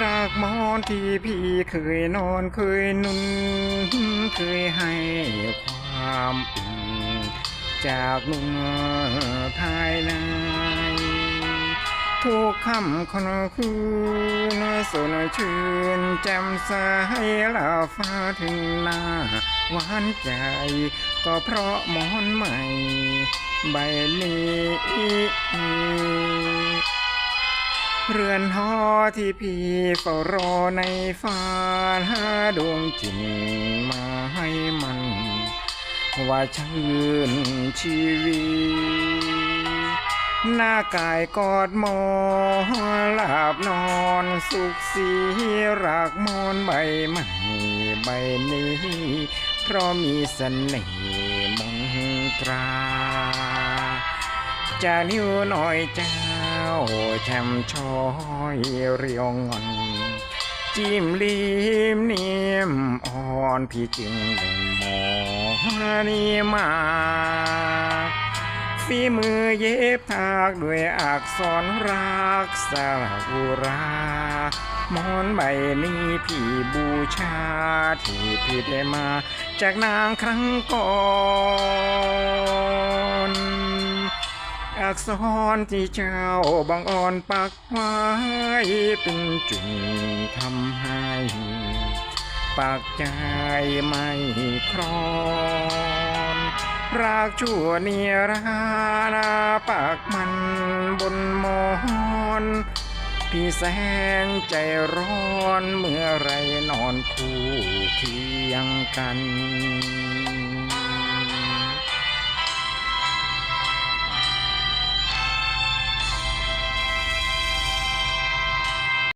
รากหมอนที่พี่เคยนอนเคยนุ่น เคยให้ความอุ่นจากเมือภายในทุกคำคนคืนสนชื่นแจ่มใสลาฟ้าถึงหน้าหวานใจ ก็เพราะหมอนใหม่ ใบนี้ เรือนหอที่พี่เฝ้ารอในฝันหาดวงจิตมาให้มัน ว่าชื่นชีวีหน้ากายกอดหมอนหลับนอนสุขสีรักมอนใบใหม่ใบนี้ เพราะมีเสน่ห์มนตรา จะนิ้วหน่อยเจ้าแชมช้อยเรียวงอน จิ้มลิมเนียมอ่อนพี่จึงได้มองนี่มาฝีมือเย็บทากด้วยอักษรรักสาอุรามอนใบนี้พี่บูชาที่พี่ได้มา จากนางครั้งก่อน อักษรที่เจ้าบังอ่อนปักไว้เป็นจุดทำให้ปากใจไม่ครอนรากชั่วเนียรานาปากมันบนมอนพี่แสงใจร้อนเมื่อไรนอนคู่เคียงกัน